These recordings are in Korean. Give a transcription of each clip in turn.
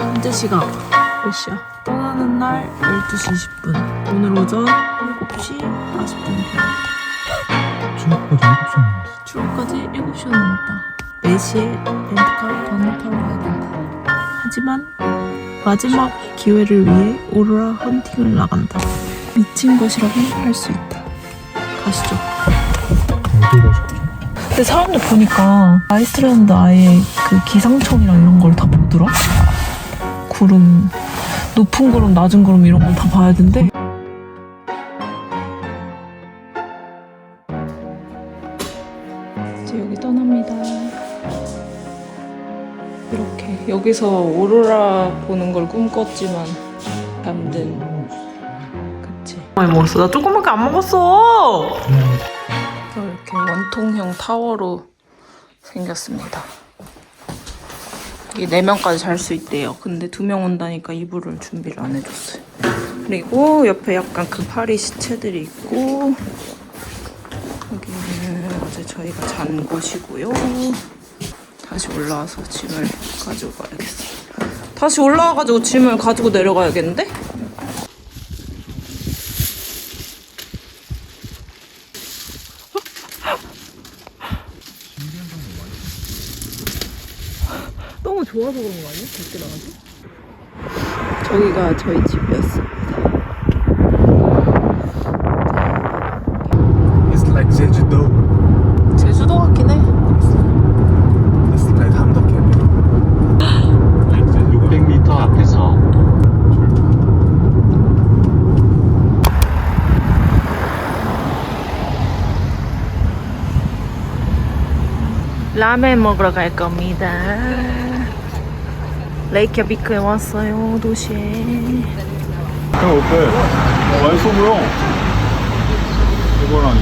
현재 시각 몇 시야? 떠나는 날 12시 20분. 오늘 오전 7시 40분이야. 중학까지 7시 넘었어. 출국까지 7시간 남았다. 4시에 렌트카를 건너타러 가야 된다. 하지만 마지막 기회를 위해 오로라 헌팅을 나간다. 미친 것이라면 할수 있다. 가시죠. 어디 가실 거죠? 근데 사람들 보니까 아이슬란드 아예 그 기상청이랑 이런 걸 다 보더라? 구름, 높은 구름, 낮은 구름 이런 걸다 봐야 된대. 이제 여기 떠납니다. 이렇게 여기서 오로라 보는 걸 꿈꿨지만 잠든 그치 많이 먹었어 나 조금밖에 안 먹었어 이렇게 원통형 타워로 생겼습니다 이게 4명까지 잘 수 있대요 근데 2명 온다니까 이불을 준비를 안 해줬어요 그리고 옆에 약간 그 파리 시체들이 있고 여기는 어제 저희가 잔 곳이고요 다시 올라와서 짐을 가지고 가야겠어요. 다시 올라와가지고 짐을 가지고 내려가야겠는데? 좋아서 그런 거 아니야? 밖에 나가서? 저기가 저희 집이었습니다. It's like 제주도. 제주도 같긴 해. It's like 함덕 캠핑. 600m 앞에서 라멘 먹으러 갈 겁니다. 레이캬비크에 왔어요, 도시에. 형 어때? 맛있어 보여. 이거랑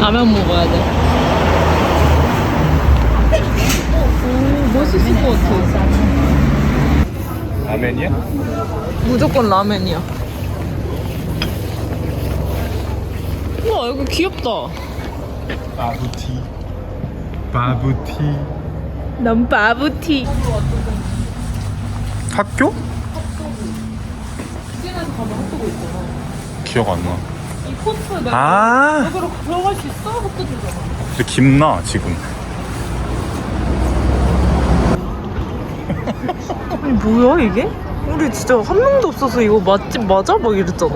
라면 먹어야 돼. 오, 멋있을 것 같아. 라면이야? 무조건 라면이야. 우와, 여기 귀엽다. 바부티. 바부티. 넌 바부티. 학교? 기억 안 나. 이나 아, 여기로 들어갈 수 있어? 헛되잖아. 근데 김나 지금. 아니 뭐야 이게? 우리 진짜 한 명도 없어서 이거 맛집 맞아? 막 이랬잖아.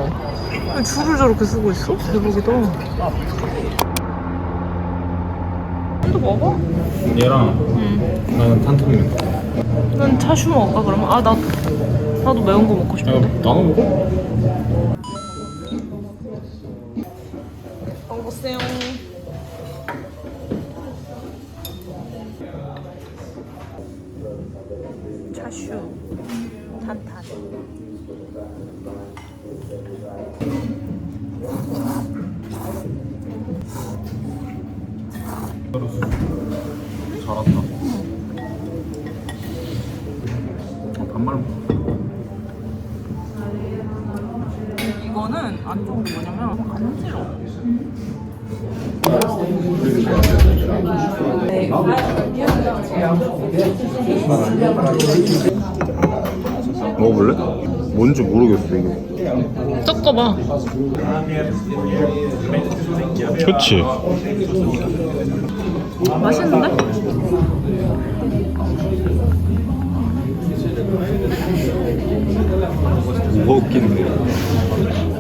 아니, 줄을 저렇게 쓰고 있어? 대박이다. 또 먹어? 얘랑 응. 나는 탄탄면. 난 차슈 먹을까 그러면? 아 나 나도 매운 거 먹고 야, 싶은데. 나눠 먹어? 먹으세요. 차슈 탄탄. 거는 안 좋은 게 뭐냐면 간지러. 먹어볼래? 뭔지 모르겠어 이게. 섞어봐. 그치? 맛있는데? 뭐가 웃긴데?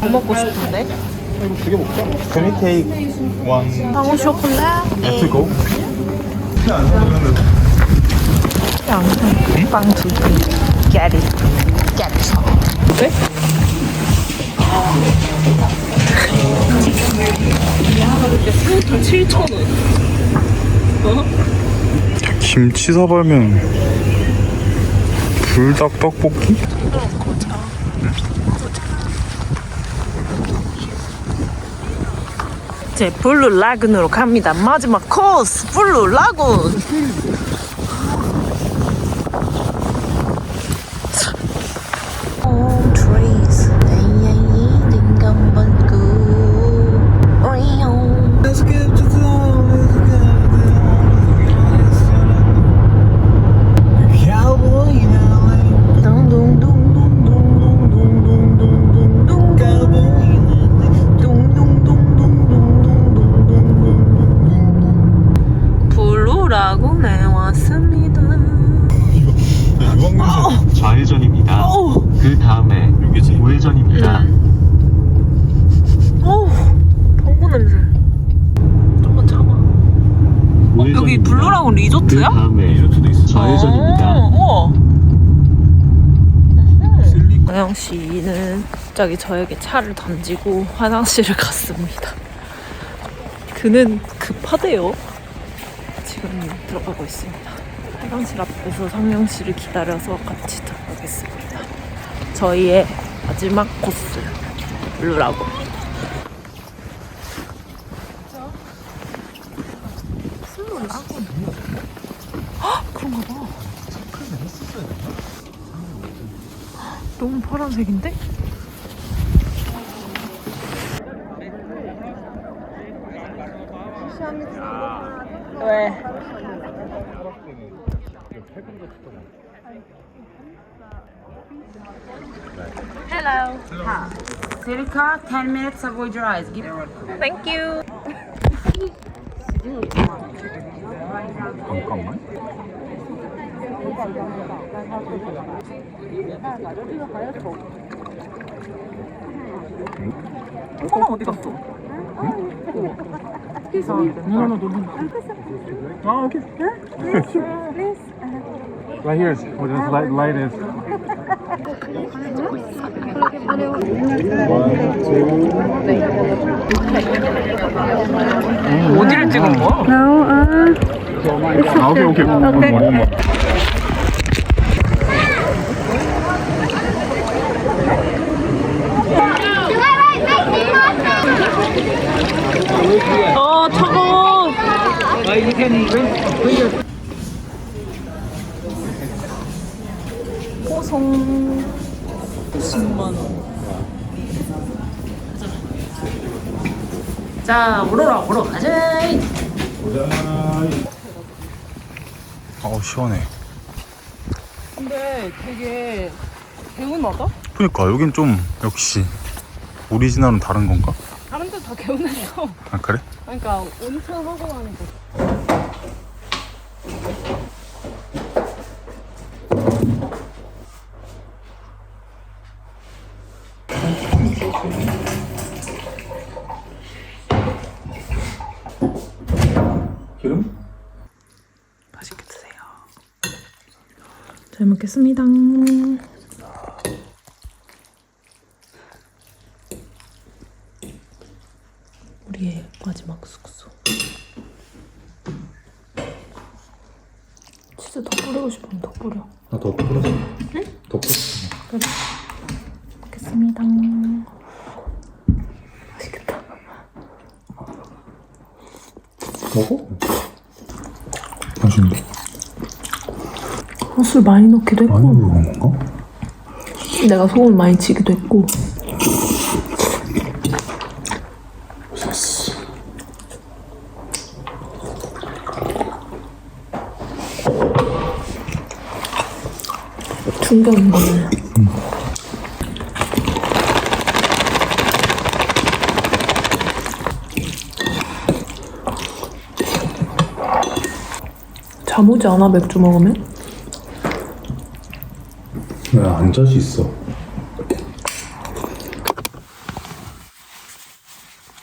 뭐 먹고 싶은데? 이거 두개 먹자. Can we take one 방울 쇼콜라? to go? 양상 빵두 개. 깨리. 깨리서. 네? 새우다 7,000원. 김치 사발면 불닭 떡볶이? 이제 블루 라군으로 갑니다. 마지막 코스 블루 라군. 좌회전입니다. 어, 우와. 나영 씨는 갑자기 저에게 차를 던지고 화장실을 갔습니다. 그는 급하대요. 지금 들어가고 있습니다. 화장실 앞에서 상영 씨를 기다려서 같이 들어가겠습니다. 저희의 마지막 코스 루라고. 그런가 봐. 너무 파란색인데? 왜? Hello. Circa 10 minutes avoid your eyes. Give Thank you. 잠깐만. 어디 갔어? No, no, do Oh, okay. right here is where this light, light is. 어디를 찍은 거야? 아, 오케이, 오케이. 오케이. 어, 차가워. 뽀송 10만 원. 자, 오로라 보러 가자. 어우, 시원해. 근데 되게 개운하다? 그니까, 여긴 좀, 역시, 오리지널은 다른 건가? 다른 데다 개운했어. 아, 그래? 그러니까 온천하고 나는 거. 먹겠습니다. 우리의 마지막 숙소. 치즈 더 뿌리고 싶으면 더 뿌려. 아, 더 뿌려서. 응? 더 뿌려서. 그래. 먹겠습니다. 먹어? 맛있는데? 어, 술 많이 넣기도 했고, 많이 먹은 건가? 내가 소금 많이 치기도 했고. 됐어. 충격인 거는. 잠 오지 않아 맥주 먹으면? 왜안 자시 있어?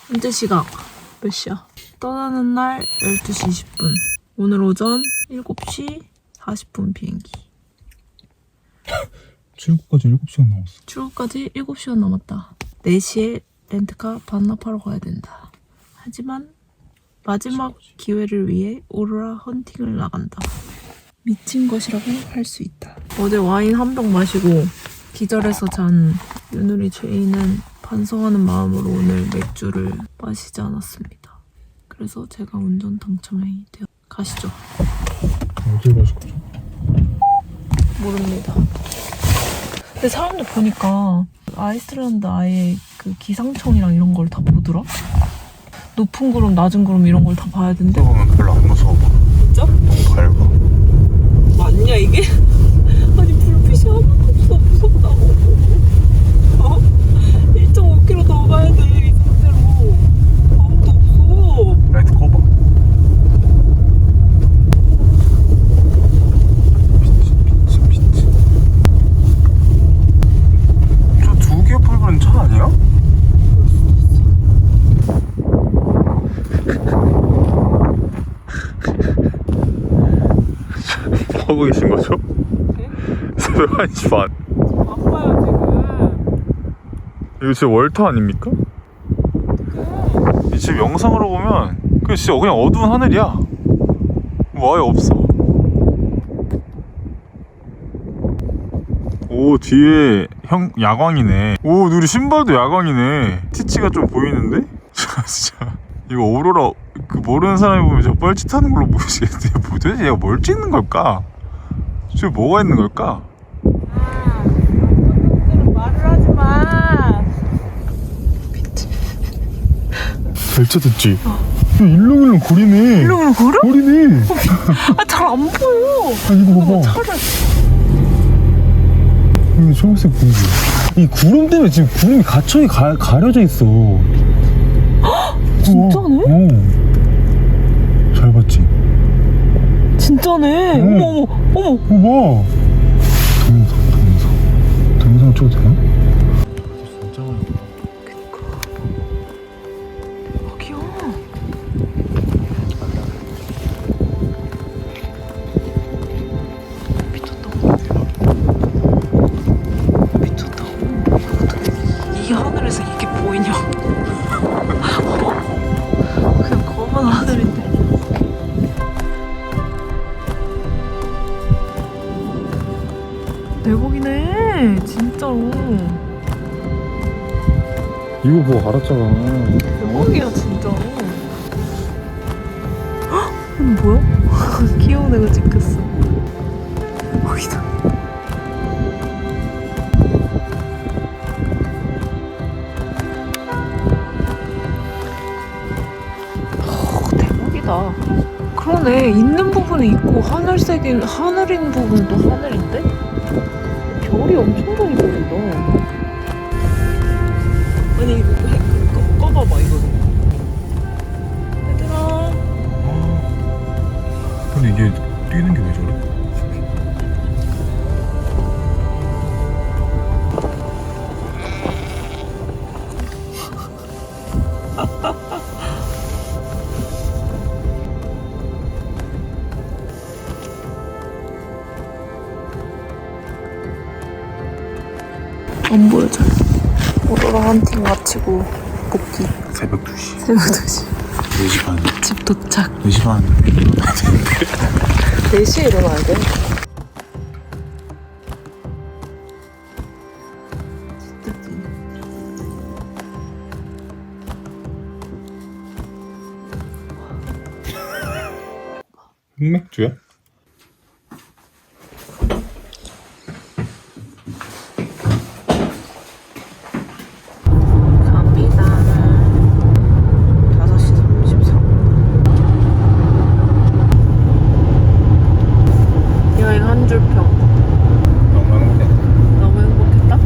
현재 시각 몇 시야? 떠나는 날 12시 20분. 오늘 오전 7시 40분 비행기. 출국까지 7시간 남았어. 출국까지 7시간 남았다. 4시에 렌트카 반납하러 가야 된다. 하지만 마지막 기회를 위해 오로라 헌팅을 나간다. 미친 것이라고 할 수 있다. 어제 와인 한 병 마시고 기절해서 잔 유누리 죄인은 반성하는 마음으로 오늘 맥주를 마시지 않았습니다. 그래서 제가 운전 당첨이 되어 가시죠. 어디 가실 거죠? 모릅니다. 근데 사람들 보니까 아이슬란드 아예 그 기상청이랑 이런 걸 다 보더라? 높은 구름, 낮은 구름 이런 걸 다 봐야 된대. 보면 별로 안 무서워. 진짜? 너무 밝아. 맞냐 이게? 아니 불빛이 하나도 없어 무섭다고. 어? 1.5km 더 가야 돼 이 상태로. 아무도 없어. 라이트 꺼봐. 비치, 비치, 비치. 저두 개 풀브는 차 아니야? 하고 계신 거죠? 새벽 1시 반. 바빠요 지금. 이거 진짜 월터 아닙니까? 이 지금 영상으로 보면 그 진짜 그냥 어두운 하늘이야. 뭐 아예 없어. 오 뒤에 형 야광이네. 오 우리 신발도 야광이네. 티치가 좀 보이는데? 진짜 이거 오로라 그 모르는 사람이 보면 저 뻘짓하는 걸로 보이시겠는데 뭐 도대체 얘가 뭘 찍는 걸까? 저기 뭐가 있는 걸까? 놈들은 말을 하지 마. 잘 찾았지? 일렁일렁 거리네. 이러면 걸어? 거리네. 아 잘 안 보여. 아 이거 봐봐. 차를. 이거 초록색 보이지? 이 구름 때문에 지금 구름이 갇혀 가, 가려져 있어. 진짜네? 어. 잘 봤지? 진짜네. 응. 어머 어머 어머. 어, 봐. 동영상, 동영상. 동영상 찍어도 되나? 이거 보고 알았잖아. 대박이야 진짜로. 헉! 이건 뭐야? 귀여운 애가 찍혔어. 대박이다. 어, 대박이다. 그러네. 있는 부분이 있고 하늘색인 하늘인 부분도 하늘인데 별이 엄청 많이 보인다. 아니 이거 해- 그- 꺼, 꺼봐봐 이거를. 얘들아. 근데 이게 뛰는 게 왜 저래? 마치고 복귀. 새벽 2시. 새벽 2시. 4시 반. 집 도착. 4시 반. 4시에 일어나야 돼. 흑맥주야? 갑니다. 5시 34분. 여행 한 줄 평. 너무 행복해. 너무 행복했다.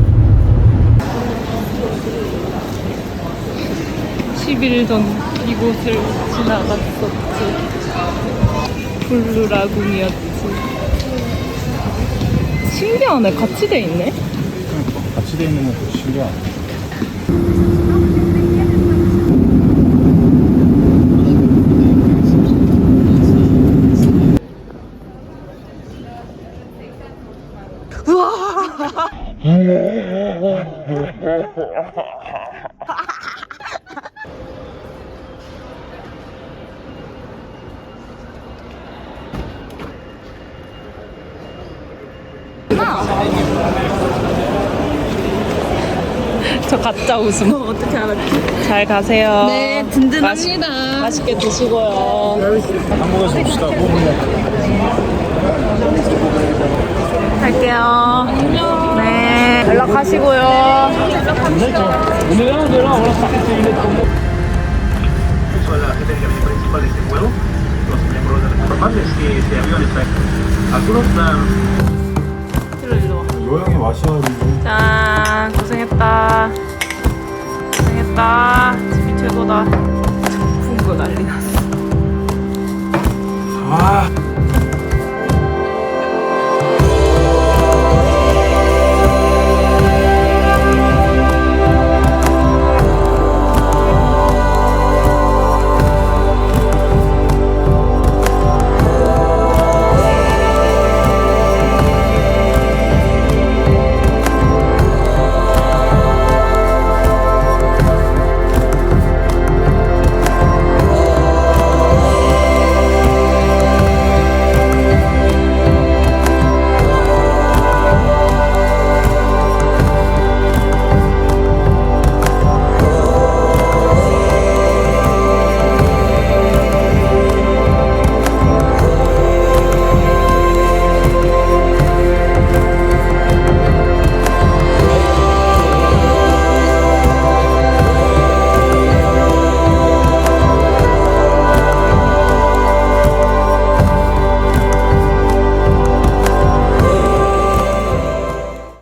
10일 전 이 곳을 지나갔었지. 블루라군이었지. 신기하네. 같이 돼 있네. 같이 돼 있는 것도 신기하네. 저 가짜 웃음. 어떻게 알았지? 잘 가세요. 네, 든든합니다. 맛있, 게 드시고요. 한국에서 봅시다. 갈게요. 안녕. 네. 연락하시고요. a la gerencia principal de este vuelo, los miembros de los formantes que este avión está. Algunos dan 일로 일로 와. 요양에 마셔가지고. 짠. 고생했다. 고생했다. 집이 최고다. 풍고 난리 났어. 아,